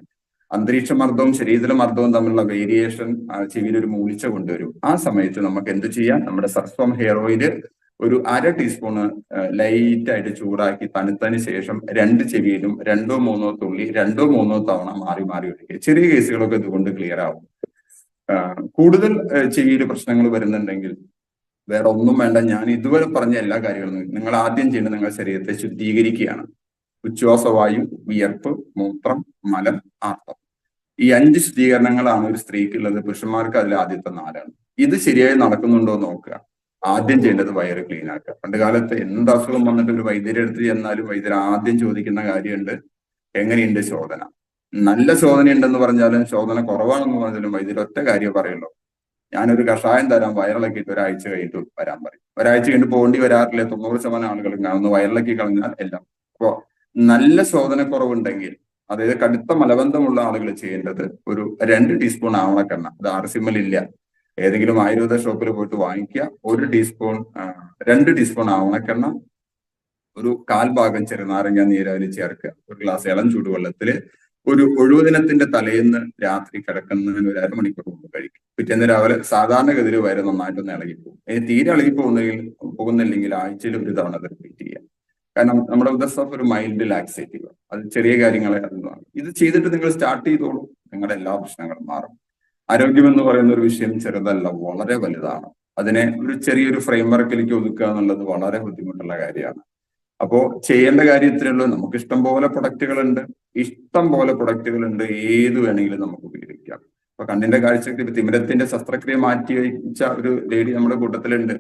അന്തരീക്ഷ മർദ്ദവും ശരീര മർദ്ദവും തമ്മിലുള്ള വേരിയേഷൻ ചെവിയിൽ ഒരു മൂളിച്ച കൊണ്ടുവരും. ആ സമയത്ത് നമുക്ക് എന്ത് ചെയ്യാം? നമ്മുടെ സർഫം ഹെയർ ഓയിൽ ഒരു അര ടീസ്പൂണ് ലൈറ്റ് ആയിട്ട് ചൂടാക്കി തണുത്തതിന് ശേഷം രണ്ട് ചെവിയിലും രണ്ടോ മൂന്നോ തുള്ളി രണ്ടോ മൂന്നോ തവണ മാറി മാറി ഒഴിക്കുക. ചെറിയ കേസുകളൊക്കെ ഇതുകൊണ്ട് ക്ലിയർ ആവും. കൂടുതൽ ചെവിയിൽ പ്രശ്നങ്ങൾ വരുന്നുണ്ടെങ്കിൽ വേറെ ഒന്നും വേണ്ട. ഞാൻ ഇതുവരെ പറഞ്ഞ എല്ലാ കാര്യങ്ങളും നിങ്ങൾ ആദ്യം ചെയ്യേണ്ടത് നിങ്ങളുടെ ശരീരത്തെ ശുദ്ധീകരിക്കുകയാണ്. ഉച്ഛ്വാസവായു വിയർപ്പ് മൂത്രം മലം ആർത്തം ഈ അഞ്ച് ശുദ്ധീകരണങ്ങളാണ് ഒരു സ്ത്രീക്കുള്ളത്. പുരുഷന്മാർക്ക് അതിൽ ആദ്യത്തെ നാലാണ്. ഇത് ശരിയായി നടക്കുന്നുണ്ടോ നോക്കുക. ആദ്യം ചെയ്യേണ്ടത് വയറ് ക്ലീൻ ആക്കുക. പണ്ട് കാലത്ത് എന്ത് അസുഖം വന്നിട്ട് ഒരു വൈദ്യരെ അടുത്ത് ചെന്നാലും വൈദ്യർ ആദ്യം ചോദിക്കുന്ന കാര്യമുണ്ട് എങ്ങനെയുണ്ട് ശോധന നല്ല ശോധന ഉണ്ടെന്ന് പറഞ്ഞാലും ശോധന കുറവാണെന്ന് പറഞ്ഞാലും വൈദ്യുതി ഒറ്റ കാര്യം പറയുള്ളൂ. ഞാനൊരു കഷായം തരാം വയറിളക്കിയിട്ട് ഒരാഴ്ച കഴിഞ്ഞിട്ട് വരാൻ പറയും. ഒരാഴ്ച കഴിഞ്ഞിട്ട് പോകേണ്ടി വരാറില്ല. തൊണ്ണൂറ് ശതമാനം ആളുകളും കാണുന്നു വയറിളക്കി കളഞ്ഞാൽ എല്ലാം. അപ്പോ നല്ല ശോധന കുറവുണ്ടെങ്കിൽ അതായത് കടുത്ത മലബന്ധമുള്ള ആളുകൾ ചെയ്യേണ്ടത് ഒരു രണ്ട് ടീസ്പൂൺ ആവണക്കെണ്ണ. അത് ആർസിമ്മൽ ഇല്ല. ഏതെങ്കിലും ആയുർവേദ ഷോപ്പിൽ പോയിട്ട് വാങ്ങിക്കുക. ഒരു ടീസ്പൂൺ രണ്ട് ടീസ്പൂൺ ആവണക്കെണ്ണ. ഒരു കാൽ ഭാഗം ചെറുനാരങ്ങ നീരതിൽ ചേർക്കുക. ഒരു ഗ്ലാസ് ഇളം ചൂടുവെള്ളത്തിൽ ഒരു ഒഴുവദിനത്തിന്റെ തലേന്ന് രാത്രി കിടക്കുന്നതിന് ഒരു അരമണിക്കൂർ മുമ്പ് കഴിക്കും. പിറ്റേന്ന് രാവിലെ സാധാരണഗതിയിൽ വയറ് നന്നായിട്ടൊന്ന് ഇളകിപ്പോകും. ഇനി തീരെ ഇളകി പോകുന്നെങ്കിൽ പോകുന്നില്ലെങ്കിൽ ആഴ്ചയിൽ ഒരു തവണ അത് റിപ്പീറ്റ് ചെയ്യാം. കാരണം നമ്മുടെ ഉദ്ദേശം ഒരു മൈൽഡ് ലാക്സേറ്റീവ് അത് ചെറിയ കാര്യങ്ങളെ അതാണ് ഇത് ചെയ്തിട്ട് നിങ്ങൾ സ്റ്റാർട്ട് ചെയ്തോളൂ. നിങ്ങളുടെ എല്ലാ പ്രശ്നങ്ങളും മാറും. ആരോഗ്യം എന്ന് പറയുന്ന ഒരു വിഷയം ചെറുതല്ല വളരെ വലുതാണ്. അതിനെ ഒരു ചെറിയൊരു ഫ്രെയിം വർക്കിലേക്ക് ഒതുക്കുക എന്നുള്ളത് വളരെ ബുദ്ധിമുട്ടുള്ള കാര്യമാണ്. അപ്പോ ചെയ്യേണ്ട കാര്യം ഇത്രയേ ഉള്ളൂ. നമുക്ക് ഇഷ്ടം പോലെ പ്രൊഡക്റ്റുകൾ ഉണ്ട് ഇഷ്ടം പോലെ പ്രൊഡക്റ്റുകൾ ഉണ്ട് ഏത് വേണമെങ്കിലും നമുക്ക് ഉപയോഗിക്കാം. ഇപ്പൊ കണ്ണിന്റെ കാഴ്ചക്ക് തിമിരത്തിന്റെ ശസ്ത്രക്രിയ മാറ്റി വെച്ച ഒരു ലേഡി നമ്മുടെ കൂട്ടത്തിലുണ്ട്.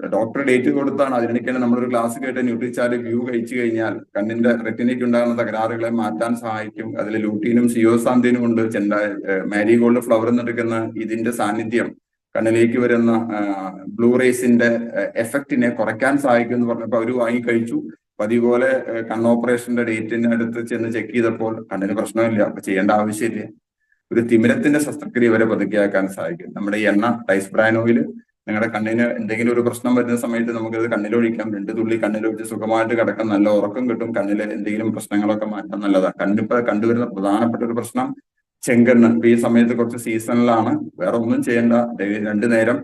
ഡോക്ടർ ഡേറ്റ് കൊടുത്താണ്. അതിനിടയ്ക്കാണ് നമ്മളൊരു ക്ലാസ് കേട്ട് ന്യൂട്രിച്ചാൽ വ്യൂ കഴിച്ചു കഴിഞ്ഞാൽ കണ്ണിന്റെ റെറ്റിനയ്ക്ക് ഉണ്ടാകുന്ന തകരാറുകളെ മാറ്റാൻ സഹായിക്കും. അതിൽ ലൂട്ടീനും സിയോസാന്തിനും ഉണ്ട്. ചെണ്ട മാരിഗോൾഡ് ഫ്ലവർ എന്നെടുക്കുന്ന ഇതിന്റെ സാന്നിധ്യം കണ്ണിലേക്ക് വരുന്ന ബ്ലൂ റേസിന്റെ എഫക്റ്റിനെ കുറയ്ക്കാൻ സഹായിക്കും എന്ന് പറഞ്ഞപ്പോൾ അവർ വാങ്ങിക്കഴിച്ചു. പതിവ് പോലെ ഏഹ്, കണ്ണ് ഓപ്പറേഷന്റെ ഡേറ്റിന്റെ അടുത്ത് ചെന്ന് ചെക്ക് ചെയ്തപ്പോൾ കണ്ണിന് പ്രശ്നമില്ല അപ്പൊ ചെയ്യേണ്ട ആവശ്യമില്ല. ഒരു തിമിരത്തിന്റെ ശസ്ത്രക്രിയ വരെ പതുക്കിയാക്കാൻ സഹായിക്കും. നമ്മുടെ ഈ എണ്ണ ടൈസ് ബ്രാനോയിൽ നിങ്ങളുടെ കണ്ണിന് എന്തെങ്കിലും ഒരു പ്രശ്നം വരുന്ന സമയത്ത് നമുക്കത് കണ്ണിലൊഴിക്കാം. രണ്ട് തുള്ളി കണ്ണിലൊഴിച്ച് സുഖമായിട്ട് കിടക്കാൻ നല്ല ഉറക്കം കിട്ടും. കണ്ണിലെ എന്തെങ്കിലും പ്രശ്നങ്ങളൊക്കെ മാറ്റാൻ നല്ലതാണ്. കണ്ണിപ്പോ കണ്ടുവരുന്ന പ്രധാനപ്പെട്ട ഒരു പ്രശ്നം ചെങ്കണ്ണ്. ഈ സമയത്ത് കുറച്ച് സീസണിലാണ് വേറെ ഒന്നും ചെയ്യേണ്ട. രണ്ടു നേരം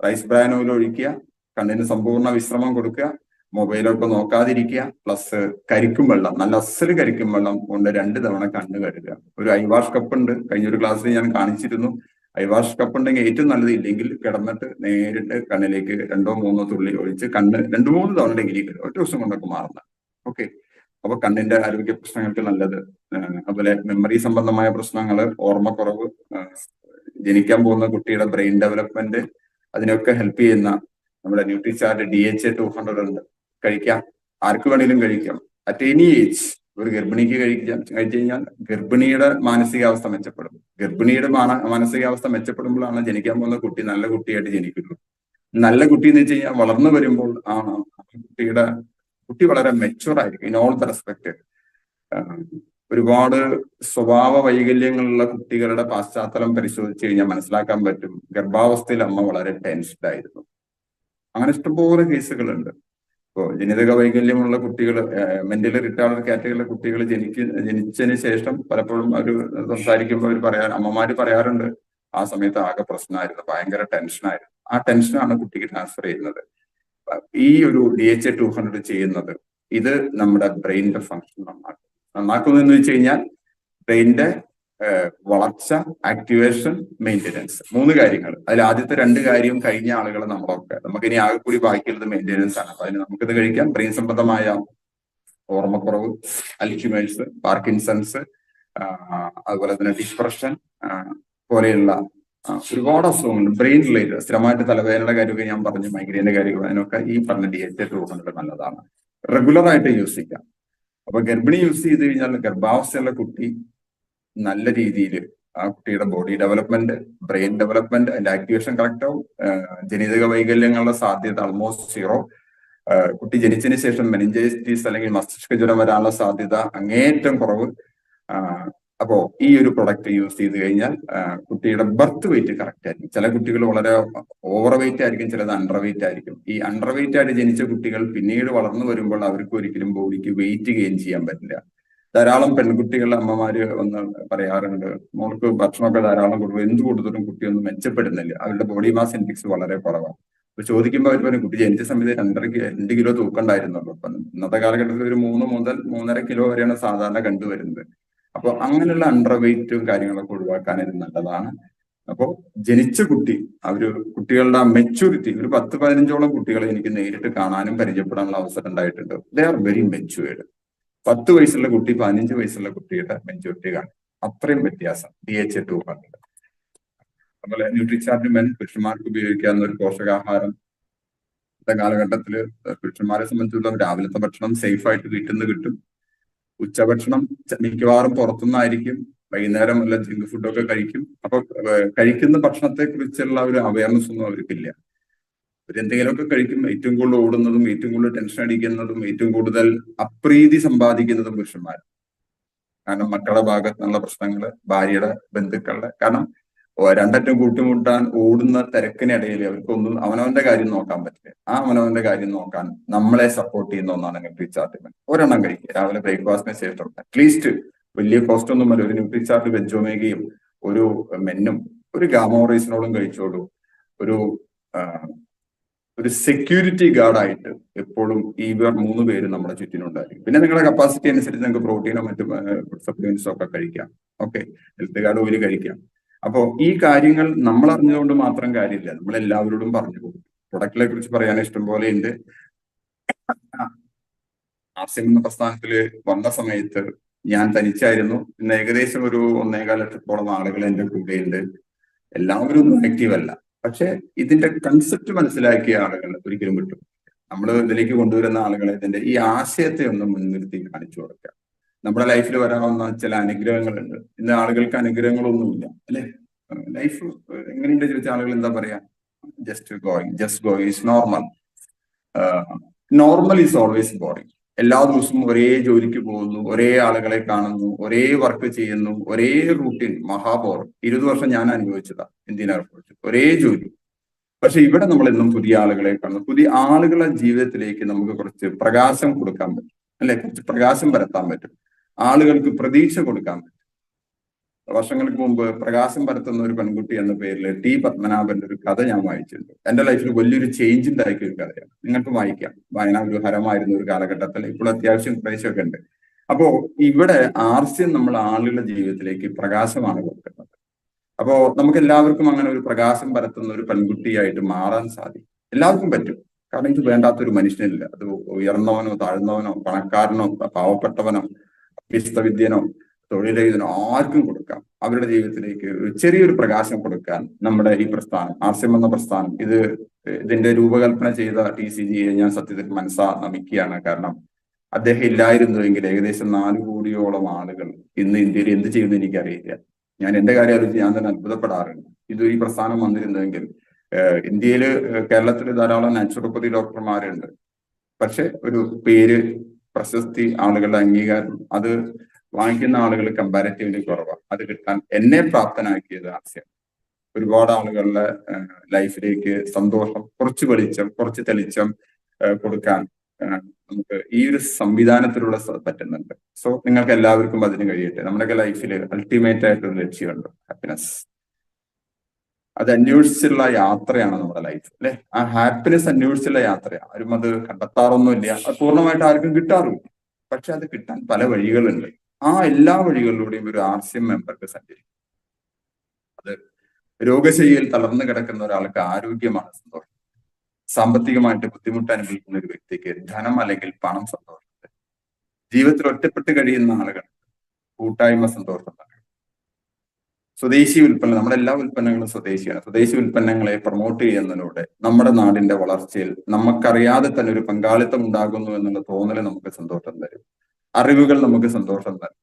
റൈസ് ബ്രാൻ ഓയിൽ ഒഴിക്കുക. കണ്ണിന് സമ്പൂർണ വിശ്രമം കൊടുക്കുക. മൊബൈലൊക്കെ നോക്കാതിരിക്കുക. പ്ലസ് കരിക്കും വെള്ളം. നല്ല അസൽ കരിക്കും വെള്ളം കൊണ്ട് രണ്ട് തവണ കണ്ണ് കഴുകുക. ഒരു ഐവാഷ് കപ്പ് ഉണ്ട്. കഴിഞ്ഞൊരു ക്ലാസ്സിൽ ഞാൻ കാണിച്ചിരുന്നു. ഐവാഷ് കപ്പ് ഉണ്ടെങ്കിൽ ഏറ്റവും നല്ലത് ഇല്ലെങ്കിൽ കിടന്നിട്ട് നേരിട്ട് കണ്ണിലേക്ക് രണ്ടോ മൂന്നോ തുള്ളി ഒഴിച്ച് കണ്ണ് രണ്ടു മൂന്ന് തവണ ഡിഗ്രി ഒറ്റ ദിവസം കൊണ്ടൊക്കെ മാറുന്നത് ഓക്കെ അപ്പൊ കണ്ണിന്റെ ആരോഗ്യ പ്രശ്നങ്ങൾക്ക് നല്ലത്. അതുപോലെ മെമ്മറി സംബന്ധമായ പ്രശ്നങ്ങൾ ഓർമ്മക്കുറവ് ജനിക്കാൻ പോകുന്ന കുട്ടിയുടെ ബ്രെയിൻ ഡെവലപ്മെന്റ് അതിനൊക്കെ ഹെൽപ്പ് ചെയ്യുന്ന നമ്മുടെ Nutricharge D H A two hundred ഉണ്ട്. കഴിക്കാം. ആർക്ക് വേണമെങ്കിലും കഴിക്കാം. അറ്റ് എനി ഏജ് ഒരു ഗർഭിണിക്ക് കഴിക്കാം കഴിച്ചു കഴിഞ്ഞാൽ ഗർഭിണിയുടെ മാനസികാവസ്ഥ മെച്ചപ്പെടും. ഗർഭിണിയുടെ മാന മാനസികാവസ്ഥ മെച്ചപ്പെടുമ്പോഴാണ് ജനിക്കാൻ പോകുന്ന കുട്ടി നല്ല കുട്ടിയായിട്ട് ജനിക്കുന്നത്. നല്ല കുട്ടി എന്ന് വെച്ച് കഴിഞ്ഞാൽ വളർന്നു വരുമ്പോൾ ആണ് കുട്ടിയുടെ കുട്ടി വളരെ മെച്ചുവർ ആയിരിക്കും ഇൻ ഓൾ ദ റെസ്പെക്ട് ഒരുപാട് സ്വഭാവ വൈകല്യങ്ങളുള്ള കുട്ടികളുടെ പാശ്ചാത്തലം പരിശോധിച്ച് കഴിഞ്ഞാൽ മനസ്സിലാക്കാൻ പറ്റും ഗർഭാവസ്ഥയിൽ അമ്മ വളരെ ടെൻസ്ഡ് ആയിരുന്നു. അങ്ങനെ ഇഷ്ടംപോലെ കേസുകളുണ്ട്. ഇപ്പോ ജനിതക വൈകല്യമുള്ള കുട്ടികൾ മെന്റലി റിട്ടയർഡ് കാറ്റഗറിയിലെ കുട്ടികൾ ജനിക്ക ജനിച്ചതിന് ശേഷം പലപ്പോഴും അവർ സംസാരിക്കുമ്പോൾ അവർ പറയാ അമ്മമാര് പറയാറുണ്ട് ആ സമയത്ത് ആകെ പ്രശ്നമായിരുന്നു ഭയങ്കര ടെൻഷനായിരുന്നു. ആ ടെൻഷനാണ് കുട്ടിക്ക് ട്രാൻസ്ഫർ ചെയ്യുന്നത്. ഈ ഒരു ഡി എച്ച് ടു ഹൺഡ്രഡ് ചെയ്യുന്നത് ഇത് നമ്മുടെ ബ്രെയിനിന്റെ ഫങ്ഷൻ നന്നാക്കും. നന്നാക്കുന്നു എന്ന് വെച്ച് കഴിഞ്ഞാൽ ബ്രെയിനിന്റെ വളർച്ച ആക്ടിവേഷൻ മെയിന്റെനൻസ് മൂന്ന് കാര്യങ്ങൾ അതിൽ ആദ്യത്തെ രണ്ട് കാര്യം കഴിഞ്ഞ ആളുകൾ നമ്മളൊക്കെ. നമുക്ക് ഇനി ആകെ കൂടി ബാക്കിയുള്ളത് മെയിന്റെനൻസ് ആണ്. അപ്പൊ അതിന് നമുക്കിത് കഴിക്കാം. ബ്രെയിൻ സംബന്ധമായ ഓർമ്മക്കുറവ് അൽഷിമേഴ്സ് പാർക്കിൻസൺസ് അതുപോലെ തന്നെ ഡിപ്രഷൻ പോലെയുള്ള ഒരുപാട് അസുഖങ്ങൾ ബ്രെയിൻ റിലേറ്റഡ് സ്ഥിരമായിട്ട് തലവേദനയുടെ കാര്യമൊക്കെ ഞാൻ പറഞ്ഞു മൈഗ്രൈന്റെ കാര്യം അതിനൊക്കെ ഈ പറഞ്ഞ ഡി എച്ച് ടു ഹൺഡ്രഡ് നല്ലതാണ്. റെഗുലർ ആയിട്ട് യൂസ് ചെയ്യാം. അപ്പൊ ഗർഭിണി യൂസ് ചെയ്ത് കഴിഞ്ഞാൽ ഗർഭാവസ്ഥയുള്ള കുട്ടി നല്ല രീതിയിൽ ആ കുട്ടിയുടെ ബോഡി ഡെവലപ്മെന്റ് ബ്രെയിൻ ഡെവലപ്മെന്റ് അതിന്റെ ആക്ടിവേഷൻ കറക്റ്റ് ആവും. ജനിതക വൈകല്യങ്ങളുടെ സാധ്യത ആൾമോസ്റ്റ് സീറോ കുട്ടി ജനിച്ചതിന് ശേഷം മെനിഞ്ചൈറ്റിസ് അല്ലെങ്കിൽ മസ്തിഷ്ക ജ്വരം വരാനുള്ള സാധ്യത അങ്ങേയറ്റം കുറവ്. ആഹ് അപ്പോ ഈ ഒരു പ്രൊഡക്റ്റ് യൂസ് ചെയ്ത് കഴിഞ്ഞാൽ കുട്ടിയുടെ ബർത്ത് വെയിറ്റ് കറക്റ്റ് ആയിരിക്കും. ചില കുട്ടികൾ വളരെ ഓവർ വെയിറ്റ് ആയിരിക്കും ചിലത് അണ്ടർ വെയിറ്റ് ആയിരിക്കും. ഈ അണ്ടർ വെയിറ്റ് ആയിട്ട് ജനിച്ച കുട്ടികൾ പിന്നീട് വളർന്നു വരുമ്പോൾ അവർക്ക് ഒരിക്കലും ബോഡിക്ക് വെയിറ്റ് ഗെയിൻ ചെയ്യാൻ പറ്റില്ല. ധാരാളം പെൺകുട്ടികളുടെ അമ്മമാര് ഒന്ന് പറയാറുണ്ട് മോൾക്ക് ഭക്ഷണമൊക്കെ ധാരാളം കൊടുക്കും എന്ത് കൊടുത്തിട്ടും കുട്ടിയൊന്നും മെച്ചപ്പെടുന്നില്ല. അവരുടെ ബോഡി മാസ് ഇൻഡെക്സ് വളരെ കുറവാണ്. അപ്പൊ ചോദിക്കുമ്പോൾ അവർ പറയും കുട്ടി ജനിച്ച സമയത്ത് രണ്ടര രണ്ട് കിലോ തൂക്കണ്ടായിരുന്നുള്ളൂ. അപ്പൊ ഇന്നത്തെ കാലഘട്ടത്തിൽ ഒരു മൂന്ന് മുതൽ മൂന്നര കിലോ വരെയാണ് സാധാരണ കണ്ടുവരുന്നത്. അപ്പൊ അങ്ങനെയുള്ള അണ്ടർ വെയിറ്റും കാര്യങ്ങളൊക്കെ ഒഴിവാക്കാൻ ഇത് നല്ലതാണ്. അപ്പോ ജനിച്ച കുട്ടി അവർ കുട്ടികളുടെ മെച്യൂരിറ്റി ഒരു പത്ത് പതിനഞ്ചോളം കുട്ടികളെ എനിക്ക് നേരിട്ട് കാണാനും പരിചയപ്പെടാനുള്ള അവസരം ഉണ്ടായിട്ടുണ്ട്. ദേ ആർ വെരി മെച്യൂർഡ് പത്ത് വയസ്സുള്ള കുട്ടി പതിനഞ്ച് വയസ്സുള്ള കുട്ടിയുടെ മെച്യൂരിറ്റി കാണും അത്രയും വ്യത്യാസം. ഡി എച്ച് ടു പറഞ്ഞത് അതുപോലെ ന്യൂട്രിചാർജ് മെൻ പുരുഷന്മാർക്ക് ഉപയോഗിക്കാവുന്ന ഒരു പോഷകാഹാരം. ഇന്നത്തെ കാലഘട്ടത്തിൽ പുരുഷന്മാരെ സംബന്ധിച്ചുള്ള രാവിലത്തെ ഭക്ഷണം സേഫ് ആയിട്ട് വീട്ടിൽ നിന്ന് കിട്ടും. ഉച്ചഭക്ഷണം മിക്കവാറും പുറത്തുനിന്നായിരിക്കും വൈകുന്നേരം വല്ല ജങ്ക് ഫുഡൊക്കെ കഴിക്കും. അപ്പൊ കഴിക്കുന്ന ഭക്ഷണത്തെ കുറിച്ചുള്ള ഒരു അവയർനെസ് ഒന്നും അവർക്കില്ല. അവരെന്തെങ്കിലുമൊക്കെ കഴിക്കും. ഏറ്റവും കൂടുതൽ ഓടുന്നതും ഏറ്റവും കൂടുതൽ ടെൻഷൻ അടിക്കുന്നതും ഏറ്റവും കൂടുതൽ അപ്രീതി സമ്പാദിക്കുന്നതും പുരുഷന്മാർ കാരണം മക്കളുടെ ഭാഗത്തുനിന്നുള്ള പ്രശ്നങ്ങൾ ഭാര്യയുടെ ബന്ധുക്കളുടെ. കാരണം രണ്ടറ്റം കൂട്ടിമുട്ടാൻ ഓടുന്ന തിരക്കിനിടയിൽ അവർക്കൊന്നും അവനവന്റെ കാര്യം നോക്കാൻ പറ്റില്ല. ആ അവനവന്റെ കാര്യം നോക്കാൻ നമ്മളെ സപ്പോർട്ട് ചെയ്യുന്ന ഒന്നാണ് ചാർട്ടിൽ ഒരെണ്ണം കഴിക്കുക. രാവിലെ ബ്രേക്ക്ഫാസ്റ്റിന് ശേഷം അറ്റ്ലീസ്റ്റ് വലിയ കോസ്റ്റ് ഒന്നും അല്ല. ഒരു ന്യൂട്രിചാർട്ട് വെജോമേഗയും ഒരു മെന്നും ഒരു ഗാമോറൈസിനോടും കഴിച്ചോളൂ. ഒരു ഒരു സെക്യൂരിറ്റി ഗാർഡായിട്ട് എപ്പോഴും ഈ മൂന്ന് പേര് നമ്മുടെ ചുറ്റിനുണ്ടായിരിക്കും. പിന്നെ നിങ്ങളുടെ കപ്പാസിറ്റി അനുസരിച്ച് നിങ്ങൾക്ക് പ്രോട്ടീനോ മറ്റു സപ്ലിമെന്റ്സോ ഒക്കെ കഴിക്കാം. ഓക്കെ ഹെൽത്ത് ഗാർഡ് ഓയിൽ കഴിക്കാം. അപ്പോ ഈ കാര്യങ്ങൾ നമ്മൾ അറിഞ്ഞതുകൊണ്ട് മാത്രം കാര്യമില്ല. നമ്മൾ എല്ലാവരോടും പറഞ്ഞു കൊടുക്കും പ്രൊഡക്റ്റിനെ കുറിച്ച് പറയാൻ ഇഷ്ടം പോലെ ഉണ്ട് ആർസിഎം എന്ന പ്രസ്ഥാനത്തിൽ വന്ന സമയത്ത് ഞാൻ തനിച്ചായിരുന്നു. ഇന്ന് ഏകദേശം ഒരു ഒന്നേകാൽ ലക്ഷത്തോളം ആളുകൾ എന്റെ കൂടെയുണ്ട് എല്ലാവരും ഒന്നും ആക്റ്റീവ് അല്ല. പക്ഷെ ഇതിന്റെ കൺസെപ്റ്റ് മനസ്സിലാക്കിയ ആളുകൾ ഒരിക്കലും വിട്ടു. നമ്മൾ ഇതിലേക്ക് കൊണ്ടുവരുന്ന ആളുകളെ ഇതിന്റെ ഈ ആശയത്തെ ഒന്ന് മുൻനിർത്തി കാണിച്ചു കൊടുക്കുക നമ്മുടെ ലൈഫിൽ വരാവുന്ന ചില അനുഗ്രഹങ്ങളുണ്ട്. ഇന്ന് ആളുകൾക്ക് അനുഗ്രഹങ്ങളൊന്നുമില്ല അല്ലെ? ലൈഫ് എങ്ങനെയുണ്ട് ചോദിച്ച ആളുകൾ എന്താ പറയാ? Just going just going is normal normal is always boring എല്ലാ ദിവസവും ഒരേ ജോലിക്ക് പോകുന്നു ഒരേ ആളുകളെ കാണുന്നു ഒരേ വർക്ക് ചെയ്യുന്നു ഒരേ റൂട്ടീൻ മഹാബോർ ഇരുപത് വർഷം ഞാൻ അനുഭവിച്ചതാ ഇന്ത്യൻ എയർപോർട്ട് ഒരേ ജോലി. പക്ഷെ ഇവിടെ നമ്മൾ എന്നും പുതിയ ആളുകളെ കാണുന്നു. പുതിയ ആളുകളെ ജീവിതത്തിലേക്ക് നമുക്ക് കുറച്ച് പ്രകാശം കൊടുക്കാൻ പറ്റും അല്ലെ? കുറച്ച് പ്രകാശം പരത്താൻ പറ്റും. ആളുകൾക്ക് പ്രതീക്ഷ കൊടുക്കാൻ പറ്റും. വർഷങ്ങൾക്ക് മുമ്പ് പ്രകാശം പരത്തുന്ന ഒരു പെൺകുട്ടി എന്ന പേരിൽ ടി പത്മനാഭന്റെ ഒരു കഥ ഞാൻ വായിച്ചിട്ടുണ്ട്. എന്റെ ലൈഫിൽ വലിയൊരു ചേഞ്ച് ഉണ്ടാക്കിയ ഒരു കഥയാണ്. നിങ്ങൾക്ക് വായിക്കാം. വായന ഒരു ഒരു കാലഘട്ടത്തിൽ ഇപ്പോൾ അത്യാവശ്യം പ്രദേശമൊക്കെ ഉണ്ട്. അപ്പോ ഇവിടെ ആർസ്യം നമ്മൾ ആളുകളുടെ ജീവിതത്തിലേക്ക് പ്രകാശമാണ് കൊടുക്കുന്നത്. അപ്പോ നമുക്ക് എല്ലാവർക്കും അങ്ങനെ ഒരു പ്രകാശം പരത്തുന്ന ഒരു പെൺകുട്ടിയായിട്ട് മാറാൻ സാധിക്കും. എല്ലാവർക്കും പറ്റും. കാരണം ഇത് വേണ്ടാത്തൊരു മനുഷ്യനില്ല. അത് ഉയർന്നവനോ താഴ്ന്നവനോ പണക്കാരനോ പാവപ്പെട്ടവനോ വിദ്യനോ തൊഴിലെഴുതിനോ ആർക്കും കൊടുക്കാം. അവരുടെ ജീവിതത്തിലേക്ക് ചെറിയൊരു പ്രകാശം കൊടുക്കാൻ നമ്മുടെ ഈ പ്രസ്ഥാനം ആർസ്യം എന്ന പ്രസ്ഥാനം ഇത് ഇതിന്റെ രൂപകൽപ്പന ചെയ്ത ടി സി ജിയെ ഞാൻ സത്യത്തിൽ മനസ്സാ നമിക്കുകയാണ്. കാരണം അദ്ദേഹം ഇല്ലായിരുന്നുവെങ്കിൽ ഏകദേശം നാല് കോടിയോളം ആളുകൾ ഇന്ന് ഇന്ത്യയിൽ എന്ത് ചെയ്യുമെന്ന് എനിക്കറിയില്ല. ഞാൻ എന്റെ കാര്യം ആലോചിച്ച് ഞാൻ തന്നെ അത്ഭുതപ്പെടാറുണ്ട്. ഇത് ഈ പ്രസ്ഥാനം വന്നിരുന്നുവെങ്കിൽ ഇന്ത്യയിൽ കേരളത്തിൽ ധാരാളം നാച്ചുറോപ്പതി ഡോക്ടർമാരുണ്ട് പക്ഷെ ഒരു പേര് പ്രശസ്തി ആളുകളുടെ അംഗീകാരം. അത് വാങ്ങിക്കുന്ന ആളുകൾ കമ്പാരിറ്റീവ്ലി കുറവാണ് അത് കിട്ടാൻ എന്നെ പ്രാപ്തനാക്കിയത് ആശയം. ഒരുപാട് ആളുകളുടെ ലൈഫിലേക്ക് സന്തോഷം കുറച്ച് വെളിച്ചം കുറച്ച് തെളിച്ചം കൊടുക്കാൻ നമുക്ക് ഈ ഒരു സംവിധാനത്തിലൂടെ പറ്റുന്നുണ്ട്. സോ നിങ്ങൾക്ക് എല്ലാവർക്കും അതിന് കഴിയട്ടെ. നമ്മുടെയൊക്കെ ലൈഫിൽ അൾട്ടിമേറ്റ് ആയിട്ടൊരു ലക്ഷ്യമുണ്ട്. ഹാപ്പിനെസ് അത് അന്വേഷിച്ചുള്ള യാത്രയാണ് നമ്മുടെ ലൈഫ് അല്ലെ? ആ ഹാപ്പിനെസ് അന്വേഷിച്ചുള്ള യാത്രയാണ്. ആരും അത് കണ്ടെത്താറൊന്നുമില്ല. അത് പൂർണമായിട്ട് ആർക്കും കിട്ടാറുമില്ല. പക്ഷെ അത് കിട്ടാൻ പല വഴികളുണ്ട്. ആ എല്ലാ വഴികളിലൂടെയും ഒരു ആർ സി എം മെമ്പർക്ക് സഞ്ചരിക്കും. അത് രോഗശൈലിയിൽ തളർന്നു കിടക്കുന്ന ഒരാൾക്ക് ആരോഗ്യമാണ് സന്തോഷം. സാമ്പത്തികമായിട്ട് ബുദ്ധിമുട്ട് അനുഭവിക്കുന്ന ഒരു വ്യക്തിക്ക് ധനം അല്ലെങ്കിൽ പണം സന്തോഷം ജീവിതത്തിൽ ഒറ്റപ്പെട്ട് കഴിയുന്ന ആളുകൾ കൂട്ടായ്മ സന്തോഷം സ്വദേശി ഉൽപ്പന്നം നമ്മുടെ എല്ലാ ഉൽപ്പന്നങ്ങളും സ്വദേശിയാണ്. സ്വദേശി ഉൽപ്പന്നങ്ങളെ പ്രൊമോട്ട് ചെയ്യുന്നതിലൂടെ നമ്മുടെ നാടിന്റെ വളർച്ചയിൽ നമുക്കറിയാതെ തന്നെ ഒരു പങ്കാളിത്തം ഉണ്ടാകുന്നു എന്നുള്ള തോന്നൽ നമുക്ക് സന്തോഷം തരും. അറിവുകൾ നമുക്ക് സന്തോഷം തരും.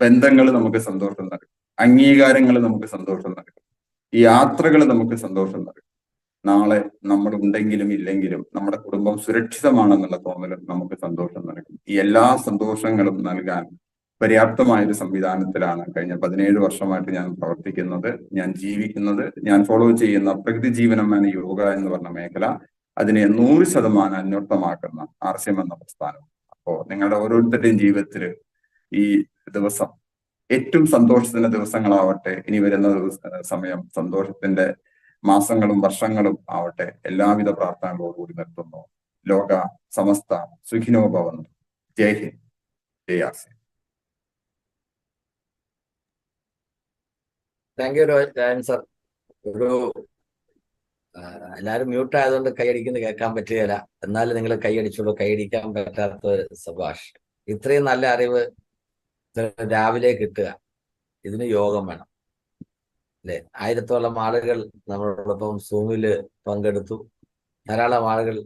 ബന്ധങ്ങൾ നമുക്ക് സന്തോഷം നൽകും അംഗീകാരങ്ങൾ നമുക്ക് സന്തോഷം നൽകും യാത്രകൾ നമുക്ക് സന്തോഷം നൽകും നാളെ നമ്മൾ ഉണ്ടെങ്കിലും ഇല്ലെങ്കിലും നമ്മുടെ കുടുംബം സുരക്ഷിതമാണെന്നുള്ള തോന്നലും നമുക്ക് സന്തോഷം നൽകും. ഈ എല്ലാ സന്തോഷങ്ങളും നൽകാൻ പര്യാപ്തമായ ഒരു സംവിധാനത്തിലാണ് കഴിഞ്ഞ പതിനേഴ് വർഷമായിട്ട് ഞാൻ പ്രവർത്തിക്കുന്നത്. ഞാൻ ജീവിക്കുന്നത് ഞാൻ ഫോളോ ചെയ്യുന്ന പ്രകൃതി ജീവനം എന്ന യോഗ എന്ന് പറഞ്ഞ മേഖല അതിനെ നൂറ് ശതമാനം അന്വർത്ഥമാക്കുന്ന ആർസ്യം എന്ന പ്രസ്ഥാനം. അപ്പോ നിങ്ങളുടെ ഓരോരുത്തരുടെയും ജീവിതത്തിൽ ഈ ദിവസം ഏറ്റവും സന്തോഷത്തിന്റെ ദിവസങ്ങളാവട്ടെ ഇനി വരുന്ന സമയം സന്തോഷത്തിന്റെ മാസങ്ങളും വർഷങ്ങളും ആവട്ടെ എല്ലാവിധ പ്രാർത്ഥനകളോടുകൂടി നിർത്തുന്നു. ലോക സമസ്ത സുഖിനോ ഭവന്തു. ജയ് ഹിന്ദ്. ജയ് ആസി താങ്ക് യു സർ ഒരു എല്ലാവരും മ്യൂട്ട് ആയതുകൊണ്ട് കൈയടിക്കുന്നത് കേൾക്കാൻ പറ്റുകയില്ല. എന്നാലും നിങ്ങൾ കൈയടിച്ചോളൂ കൈയടിക്കാൻ പറ്റാത്ത സുഭാഷ് ഇത്രയും നല്ല അറിവ് രാവിലെ കിട്ടുക. ഇതിന് യോഗം വേണം. അല്ലെ? ആയിരത്തോളം ആളുകൾ നമ്മളോടൊപ്പം സൂമിൽ പങ്കെടുത്തു. ധാരാളം ആളുകൾ